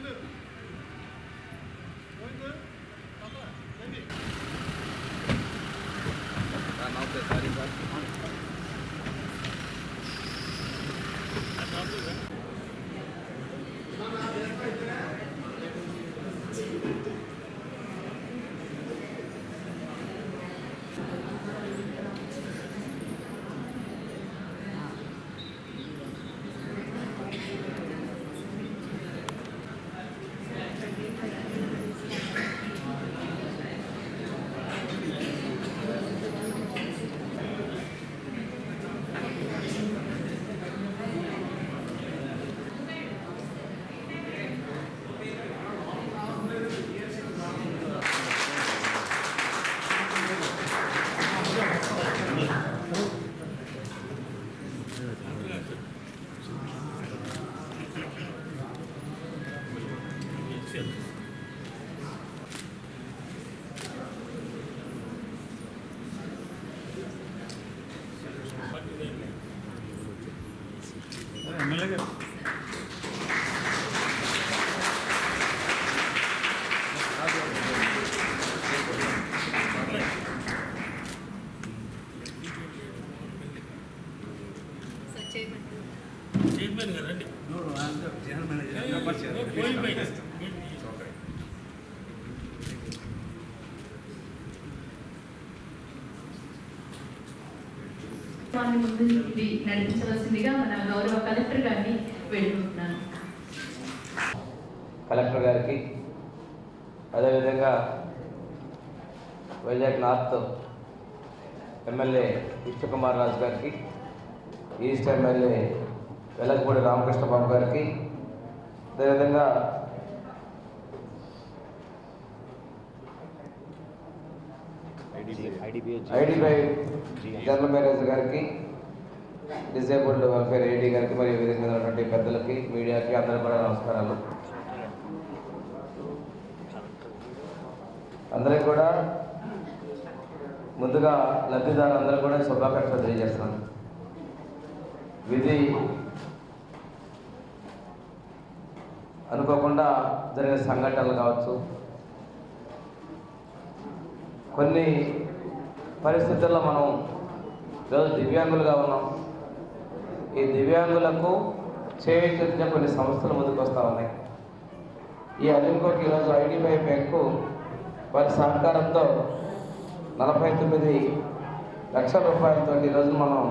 Oydu. Oydu. వారిని ముందు ఇది నడిపించవలసిందిగా మన గౌరవ కలెక్టర్ గారిని వెళ్ళుకుంటున్నాను కలెక్టర్ గారికి అదేవిధంగా వైజాగ్ నార్త్ ఎమ్మెల్యే విష్ణుకుమార్ రాజు గారికి ఈస్ట్ ఎమ్మెల్యే వెలగపూడి రామకృష్ణ బాబు గారికి అదేవిధంగా ఐడిబై జనరల్ మేనేజర్ గారికి డిసేబుల్డ్ వెల్ఫేర్ ఏడీ గారికి మరియు మీద ఉన్నటువంటి పెద్దలకి మీడియాకి అందరూ కూడా నమస్కారాలు. అందరికి కూడా ముందుగా లబ్ధిదారులందరూ కూడా శుభాకాంక్షలు తెలియజేస్తున్నాను. విధి అనుకోకుండా జరిగిన సంఘటనలు కావచ్చు కొన్ని పరిస్థితుల్లో మనం ఈరోజు దివ్యాంగులుగా ఉన్నాం. ఈ దివ్యాంగులకు చేయించిన కొన్ని సంస్థలు ముందుకు వస్తూ ఉన్నాయి. ఈ అలింకోకి ఈరోజు ఐడిబిఐ బ్యాంకు వారి సహకారంతో నలభై తొమ్మిది లక్షల రూపాయలతో ఈరోజు మనం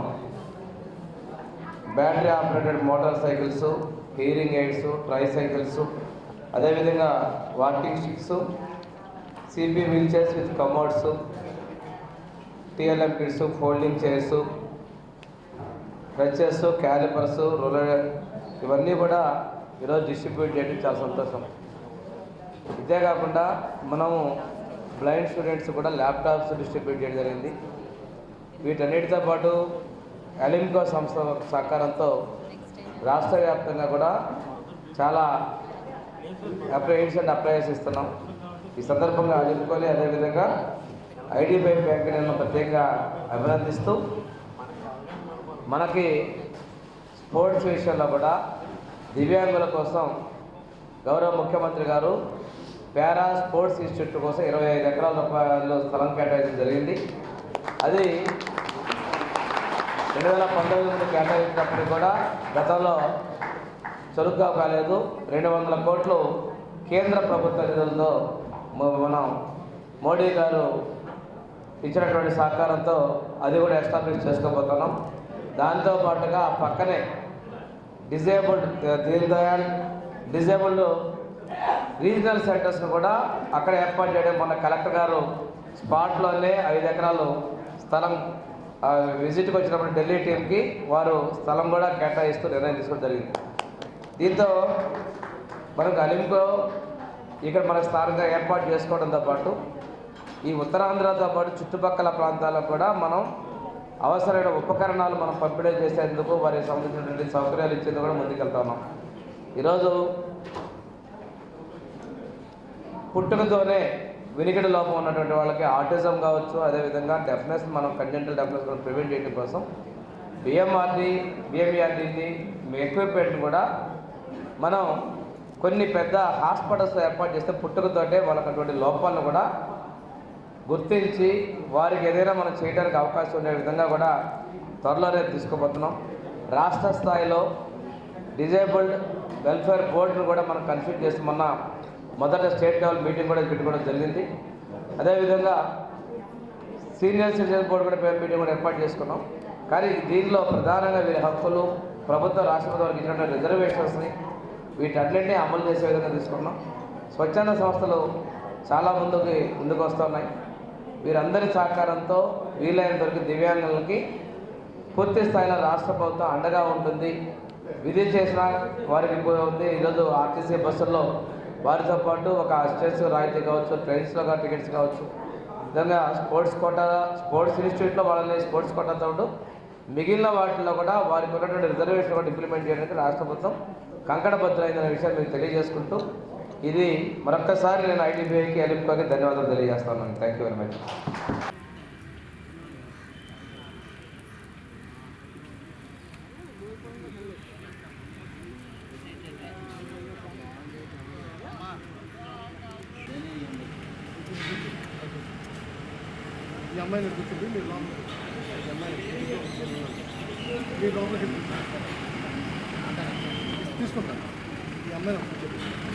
battery operated motor cycles hearing aids tricycles అదేవిధంగా walking sticks CP wheel chairs with commodes TLM kits folding chairs crutches callipers ruler ఇవన్నీ కూడా ఈరోజు డిస్ట్రిబ్యూట్ చేయడం చాలా సంతోషం. ఇదే కాకుండా మనము బ్లైండ్ స్టూడెంట్స్ కూడా ల్యాప్టాప్స్ డిస్ట్రిబ్యూట్ చేయడం జరిగింది. వీటన్నిటితో పాటు అలింకో సంస్థ సహకారంతో రాష్ట్ర వ్యాప్తంగా కూడా చాలా అప్లయన్స్ అండ్ అప్లయన్స్ ఇస్తున్నాం ఈ సందర్భంగా అలింకోలే అదేవిధంగా ఐడిబిఐ బ్యాంకులను ప్రత్యేకంగా అభినందిస్తూ మనకి స్పోర్ట్స్ విషయంలో కూడా దివ్యాంగుల కోసం గౌరవ ముఖ్యమంత్రి గారు పారా స్పోర్ట్స్ ఇన్స్టిట్యూట్ కోసం ఇరవై ఐదు ఎకరాల రూపాయలు స్థలం కేటాయించడం జరిగింది. అది రెండు వేల పంతొమ్మిది నుండి కేటాయించినప్పుడు కూడా గతంలో చురుగ్గా కాలేదు. రెండు వందల కోట్లు కేంద్ర ప్రభుత్వ నిధులతో మనం మోడీ గారు ఇచ్చినటువంటి సహకారంతో అది కూడా ఎస్టాబ్లిష్ చేసుకోబోతున్నాం. దాంతో పాటుగా పక్కనే disabled Deen Dayal disabled regional సెంటర్స్ను కూడా అక్కడ ఏర్పాటు చేయడం మన కలెక్టర్ గారు స్పాట్లోనే ఐదు ఎకరాలు స్థలం విజిట్కి వచ్చినప్పుడు ఢిల్లీ టీంకి వారు స్థలం కూడా కేటాయిస్తూ నిర్ణయం తీసుకోవడం జరిగింది. దీంతో మనకు అలింకో ఇక్కడ మన స్థానంగా ఏర్పాటు చేసుకోవడంతో పాటు ఈ ఉత్తరాంధ్రతో పాటు చుట్టుపక్కల ప్రాంతాలకు కూడా మనం అవసరమైన ఉపకరణాలు మనం పంపిణీ చేసేందుకు వారికి సంబంధించినటువంటి సౌకర్యాలు ఇచ్చేందుకు కూడా ముందుకెళ్తున్నాం ఈరోజు పుట్టుకతోనే వినికిడి లోపం ఉన్నటువంటి వాళ్ళకి ఆటిజం కావచ్చు అదేవిధంగా డెఫ్నెస్ మనం కంజెంటల్ డెఫ్నెస్ కూడా ప్రివెంట్ చేయడం కోసం బిఎంఆర్డి బిఎంఈఆర్డీని ఎక్విప్మెంట్ కూడా మనం కొన్ని పెద్ద హాస్పిటల్స్ ఏర్పాటు చేస్తే పుట్టుకతోటే వాళ్ళకి అటువంటి లోపాలను కూడా గుర్తించి వారికి ఏదైనా మనం చేయడానికి అవకాశం ఉండే విధంగా కూడా త్వరలోనే తీసుకుపోతున్నాం రాష్ట్ర స్థాయిలో డిజేబుల్డ్ వెల్ఫేర్ బోర్డును కూడా మనం కన్స్టిట్యూట్ చేసి మొన్న మొదట స్టేట్ లెవెల్ మీటింగ్ కూడా పెట్టుకోవడం జరిగింది. అదేవిధంగా సీనియర్ సిటిజన్ బోర్డు కూడా పేరు మీటింగ్ కూడా ఏర్పాటు చేసుకున్నాం. కానీ దీనిలో ప్రధానంగా వీరి హక్కులు ప్రభుత్వ రాష్ట్ర వారికి ఇచ్చినటువంటి రిజర్వేషన్స్ని వీటన్నింటినీ అమలు చేసే విధంగా తీసుకున్నాం. స్వచ్ఛంద సంస్థలు చాలా ముందుకి ముందుకు వస్తున్నాయి. వీరందరి సహకారంతో వీలైనంత దివ్యాంగులకి పూర్తి స్థాయిలో రాష్ట్ర ప్రభుత్వం అండగా ఉంటుంది. విధి చేసిన వారికి ఉంది ఈరోజు ఆర్టీసీ బస్సుల్లో వారితో పాటు ఒక స్టేట్స్ రాయితీ కావచ్చు ట్రైన్స్లో టికెట్స్ కావచ్చు. విధంగా స్పోర్ట్స్ కోటా స్పోర్ట్స్ ఇన్స్టిట్యూట్లో వాళ్ళని స్పోర్ట్స్ కోటాతో ఉంటూ మిగిలిన వాటిలో కూడా వారికి ఉన్నటువంటి రిజర్వేషన్ కూడా ఇంప్లిమెంట్ చేయడానికి రాష్ట్ర ప్రభుత్వం కంకణబద్ధమైందనే విషయాన్ని మీకు తెలియజేసుకుంటూ ఇది మరొక్కసారి నేను ఐటీబీఐకి ఎలింపుకి ధన్యవాదాలు తెలియజేస్తాను థ్యాంక్ యూ వెరీ మచ్ ఈ అమ్మాయిని కూర్చుంది మీరు లోపల ఈ అమ్మాయిని మీరు లోపలికి తీసుకుంటాను. ఈ అమ్మాయిని కూర్చోండి.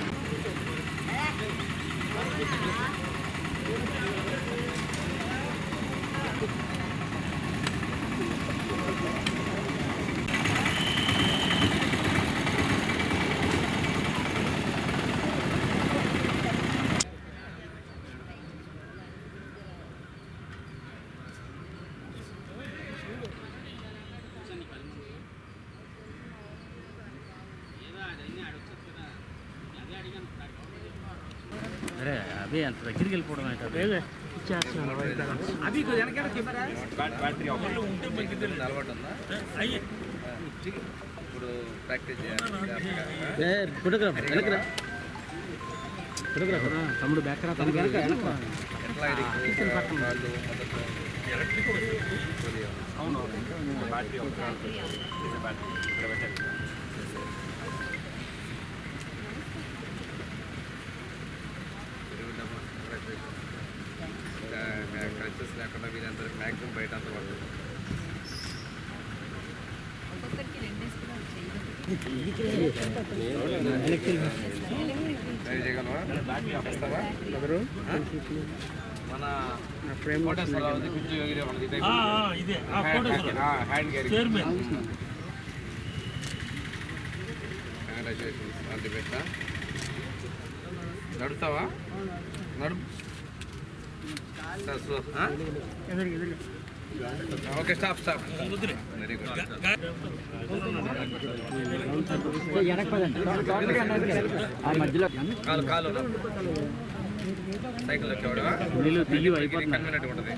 అవి అంత దగ్గరికి వెళ్ళిపోవడం అయితే ఫోటోగ్రాఫర్ వెనకరా ఫోటోగ్రాఫర్. తమ్ముడు బ్యాక్ రా తమ్ముడు వెనక వెనక. క్రచెస్ లేకుండా వీళ్ళందరూ మ్యాక్సిమం బయట అంతా పడుతుంది ఒక్కొక్కరికి రెండేసి కూడా వచ్చాయి ట్రై చేయగలవా వస్తావా? మన ఫోటోస్ అలా ఉంది కొంచెం ఎగిరే వాళ్ళకి ఇదే ఆ, ఆ, ఇదే ఆ ఫోటో సార్. ఆ, hand carry chairman congratulations all the best నడుస్తావా నడు స్లో ఓకే స్టాప్ స్టాప్ వదిలే. వెరీ గుడ్ గా- మధ్యలో కాలు కాలు సైకిల్ వచ్చేవాడువా నీళ్ళు కన్వీనెంట్ ఉంటుంది.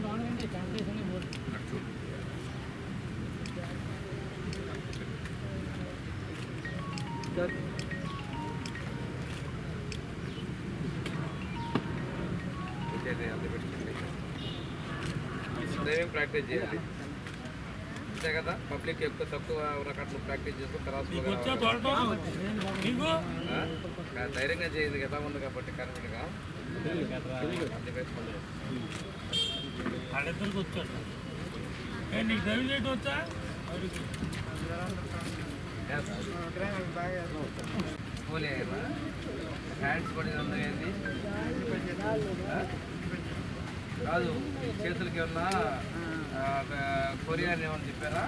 డ్రైవింగ్ ప్రాక్టీస్ చేయాలి? అంతే కదా? పబ్లిక్ ఎక్కువ తక్కువ రకట్లు ప్రాక్టీస్ చేస్తూ తర్వాత ధైర్యంగా చేయింది కదా ఉంది కాబట్టి కరెక్ట్గా నీకు డ్రైవింగ్ చేయడం వచ్చా? అయ్యా. హ్యాండ్స్ ఏంది? ఆ? కాదు చేతులకి ఏమన్నా ఆ, ఆ, కొరియా అని ఏమన్నా చెప్పారా?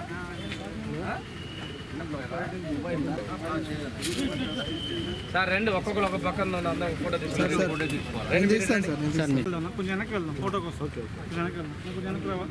సార్ రెండు ఒక్కొక్కరు ఒక పక్కన అందరూ ఫోటో ఫోటో మీ- కొంచెం వెనక్కి వెళ్దాం ఫోటో కోసం వెనక్కి వెళ్దాం కొంచెం వెనక్కి అది